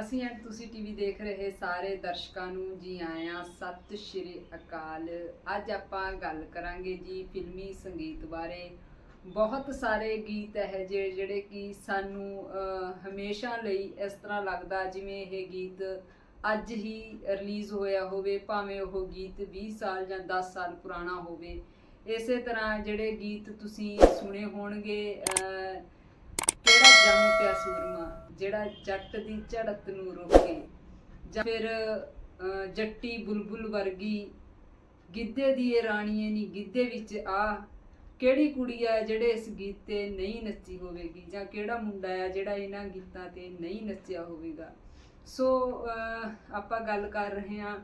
ਅਸੀਂ ਅੱਜ ਤੁਸੀਂ ਟੀਵੀ ਦੇਖ ਰਹੇ ਸਾਰੇ ਦਰਸ਼ਕਾਂ ਨੂੰ ਜੀ ਆਇਆਂ ਸਤਿ ਸ਼੍ਰੀ ਅਕਾਲ। ਅੱਜ ਆਪਾਂ ਗੱਲ ਕਰਾਂਗੇ ਜੀ ਫਿਲਮੀ ਸੰਗੀਤ ਬਾਰੇ। ਬਹੁਤ ਸਾਰੇ ਗੀਤ ਹੈ ਜਿਹੜੇ ਜਿਹੜੇ ਕਿ ਸਾਨੂੰ ਹਮੇਸ਼ਾ ਲਈ ਇਸ ਤਰ੍ਹਾਂ ਲੱਗਦਾ ਜਿਵੇਂ ਇਹ ਗੀਤ ਅੱਜ ਹੀ ਰਿਲੀਜ਼ ਹੋਇਆ ਹੋਵੇ ਭਾਵੇਂ ਉਹ ਗੀਤ 20 ਸਾਲ ਜਾਂ 10 ਸਾਲ ਪੁਰਾਣਾ ਹੋਵੇ। ਇਸੇ ਤਰ੍ਹਾਂ ਜਿਹੜੇ ਗੀਤ ਤੁਸੀਂ ਸੁਣੇ ਹੋਣਗੇ ਅਹ, ਕਿਹੜਾ ਜੰਮ ਪਿਆ ਸੂਰਮਾ? ਜਿਹੜਾ ਜੱਟ ਦੀ ਝੜਤ ਨੂੰ ਰੋਕੇ ਜਾਂ ਫਿਰ ਜੱਟੀ ਬੁਲਬੁਲ ਵਰਗੀ ਗਿੱਧੇ ਦੀ ਇਹ ਰਾਣੀਏ ਨੀ, ਗਿੱਧੇ ਵਿੱਚ ਆ ਕਿਹੜੀ ਕੁੜੀ ਆ ਜਿਹੜੇ ਇਸ ਗੀਤ ਤੇ ਨਹੀਂ ਨੱਚੀ ਹੋਵੇਗੀ ਜਾਂ ਕਿਹੜਾ ਮੁੰਡਾ ਆ ਜਿਹੜਾ ਇਹਨਾਂ ਗੀਤਾਂ ਤੇ ਨਹੀਂ ਨੱਚਿਆ ਹੋਵੇਗਾ? ਸੋ ਆਪਾਂ ਗੱਲ ਕਰ ਰਹੇ ਹਾਂ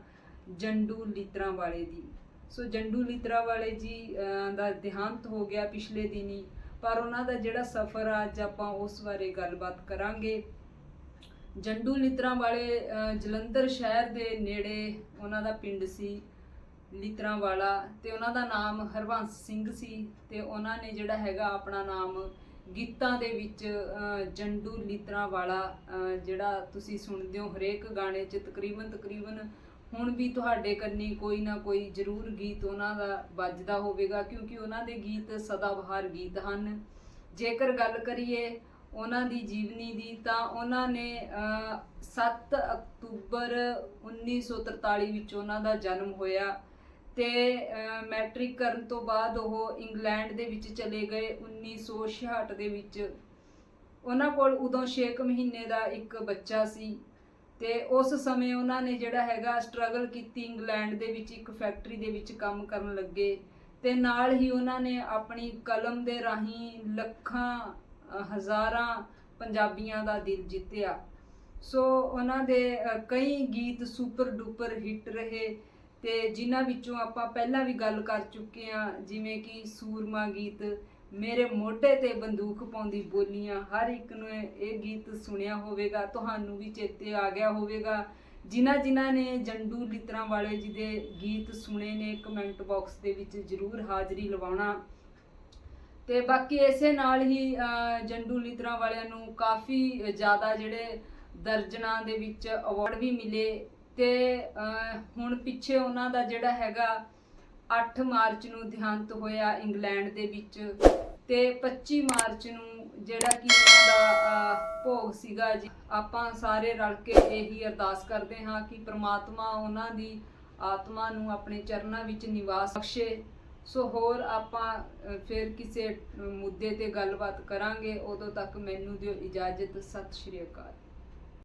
ਜੰਡੂ ਲੀਤਰਾਂ ਵਾਲੇ ਦੀ। ਸੋ ਜੰਡੂ ਲੀਤਰਾ ਵਾਲੇ ਜੀ ਦਾ ਦੇਹਾਂਤ ਹੋ ਗਿਆ ਪਿਛਲੇ ਦਿਨੀ। ਪਰ ਉਹਨਾਂ ਦਾ ਜਿਹੜਾ ਸਫ਼ਰ ਆ, ਅੱਜ ਆਪਾਂ ਉਸ ਬਾਰੇ ਗੱਲਬਾਤ ਕਰਾਂਗੇ। ਜੰਡੂ ਲਿਤਰਾਂ ਵਾਲੇ ਜਲੰਧਰ ਸ਼ਹਿਰ ਦੇ ਨੇੜੇ ਉਹਨਾਂ ਦਾ ਪਿੰਡ ਸੀ ਲਿਤਰਾਂ ਵਾਲਾ ਤੇ ਉਹਨਾਂ ਦਾ ਨਾਮ ਹਰਵੰਸ ਸਿੰਘ ਸੀ ਤੇ ਉਹਨਾਂ ਨੇ ਜਿਹੜਾ ਹੈਗਾ ਆਪਣਾ ਨਾਮ ਗੀਤਾਂ ਦੇ ਵਿੱਚ ਜੰਡੂ ਲਿਤਰਾਂ ਵਾਲਾ ਜਿਹੜਾ ਤੁਸੀਂ ਸੁਣਦੇ ਹੋ ਹਰੇਕ ਗਾਣੇ 'ਚ ਤਕਰੀਬਨ ਤਕਰੀਬਨ ਹੁਣ ਵੀ ਤੁਹਾਡੇ ਕੰਨੀ ਕੋਈ ਨਾ ਕੋਈ ਜ਼ਰੂਰ ਗੀਤ ਉਹਨਾਂ ਦਾ ਵੱਜਦਾ ਹੋਵੇਗਾ ਕਿਉਂਕਿ ਉਹਨਾਂ ਦੇ ਗੀਤ ਸਦਾਬਹਾਰ ਗੀਤ ਹਨ। ਜੇਕਰ ਗੱਲ ਕਰੀਏ ਉਹਨਾਂ ਦੀ ਜੀਵਨੀ ਦੀ ਤਾਂ ਉਹਨਾਂ ਨੇ ਅਹ, 7 ਅਕਤੂਬਰ 1943 ਵਿੱਚ ਉਹਨਾਂ ਦਾ ਜਨਮ ਹੋਇਆ ਤੇ ਅਹ, ਮੈਟ੍ਰਿਕ ਕਰਨ ਤੋਂ ਬਾਅਦ ਉਹ ਇੰਗਲੈਂਡ ਦੇ ਵਿੱਚ ਚਲੇ ਗਏ 1966 ਦੇ ਵਿੱਚ। ਉਹਨਾਂ ਕੋਲ ਉਦੋਂ 6 ਮਹੀਨੇ ਦਾ ਇੱਕ ਬੱਚਾ ਸੀ। ਤੇ ਉਸ ਸਮੇਂ ਉਹਨਾਂ ਨੇ ਜਿਹੜਾ ਹੈਗਾ ਸਟਰਗਲ ਕੀਤੀ ਇੰਗਲੈਂਡ ਦੇ ਵਿੱਚ, ਇੱਕ ਫੈਕਟਰੀ ਦੇ ਵਿੱਚ ਕੰਮ ਕਰਨ ਲੱਗੇ ਤੇ ਨਾਲ ਹੀ ਉਹਨਾਂ ਨੇ ਆਪਣੀ ਕਲਮ ਦੇ ਰਾਹੀਂ ਲੱਖਾਂ ਹਜ਼ਾਰਾਂ ਪੰਜਾਬੀਆਂ ਦਾ ਦਿਲ ਜਿੱਤਿਆ। ਸੋ ਉਹਨਾਂ ਦੇ ਕਈ ਗੀਤ ਸੁਪਰ ਡੂਪਰ ਹਿੱਟ ਰਹੇ ਤੇ ਜਿਨ੍ਹਾਂ ਵਿੱਚੋਂ ਆਪਾਂ ਪਹਿਲਾਂ ਵੀ ਗੱਲ ਕਰ ਚੁੱਕੇ ਹਾਂ, ਜਿਵੇਂ ਕਿ ਸੂਰਮਾ ਗੀਤ ਮੇਰੇ ਮੋਢੇ ਤੇ ਬੰਦੂਕ ਪਾਉਂਦੀ ਬੋਲੀਆਂ ਹਰ ਇੱਕ ਨੂੰ ਇਹ ਗੀਤ ਸੁਣਿਆ ਹੋਵੇਗਾ ਤੁਹਾਨੂੰ ਵੀ ਚੇਤੇ ਆ ਗਿਆ ਹੋਵੇਗਾ। ਜਿਨ੍ਹਾਂ ਜਿਨ੍ਹਾਂ ਨੇ ਜੰਡੂ ਲਿਤਰਾਂ ਵਾਲੇ ਜੀ ਦੇ ਗੀਤ ਸੁਣੇ ਨੇ ਕਮੈਂਟ ਬਾਕਸ ਦੇ ਵਿੱਚ ਜਰੂਰ ਹਾਜ਼ਰੀ ਲਵਾਉਣਾ। ਤੇ ਬਾਕੀ ਇਸੇ ਨਾਲ ਹੀ ਅਹ, ਜੰਡੂ ਲਿਤਰਾਂ ਵਾਲਿਆਂ ਨੂੰ ਕਾਫੀ ਜ਼ਿਆਦਾ ਜਿਹੜੇ ਦਰਜਨਾਂ ਦੇ ਵਿੱਚ ਅਵਾਰਡ ਵੀ ਮਿਲੇ। ਤੇ ਅਹ, ਹੁਣ ਪਿੱਛੇ ਉਹਨਾਂ ਦਾ ਜਿਹੜਾ ਹੈਗਾ 8 ਮਾਰਚ ਨੂੰ ਦੇਹਾਂਤ ਹੋਇਆ ਇੰਗਲੈਂਡ ਦੇ ਵਿੱਚ ਤੇ 25 ਮਾਰਚ ਨੂੰ ਜਿਹੜਾ ਕਿ ਉਹਨਾਂ ਦਾ ਭੋਗ ਸੀਗਾ ਜੀ, ਆਪਾਂ ਸਾਰੇ ਰਲ ਕੇ ਇਹੀ ਅਰਦਾਸ ਕਰਦੇ ਹਾਂ ਕਿ ਪ੍ਰਮਾਤਮਾ ਉਹਨਾਂ ਦੀ ਆਤਮਾ ਨੂੰ ਆਪਣੇ ਚਰਨਾਂ ਵਿੱਚ ਨਿਵਾਸ ਬਖਸ਼ੇ। ਸੋ ਹੋਰ ਆਪਾਂ ਫਿਰ ਕਿਸੇ ਮੁੱਦੇ ਤੇ ਗੱਲਬਾਤ ਕਰਾਂਗੇ। ਉਦੋਂ ਤੱਕ ਮੈਨੂੰ ਦਿਓ ਇਜਾਜ਼ਤ। ਸਤਿ ਸ਼੍ਰੀ ਅਕਾਲ।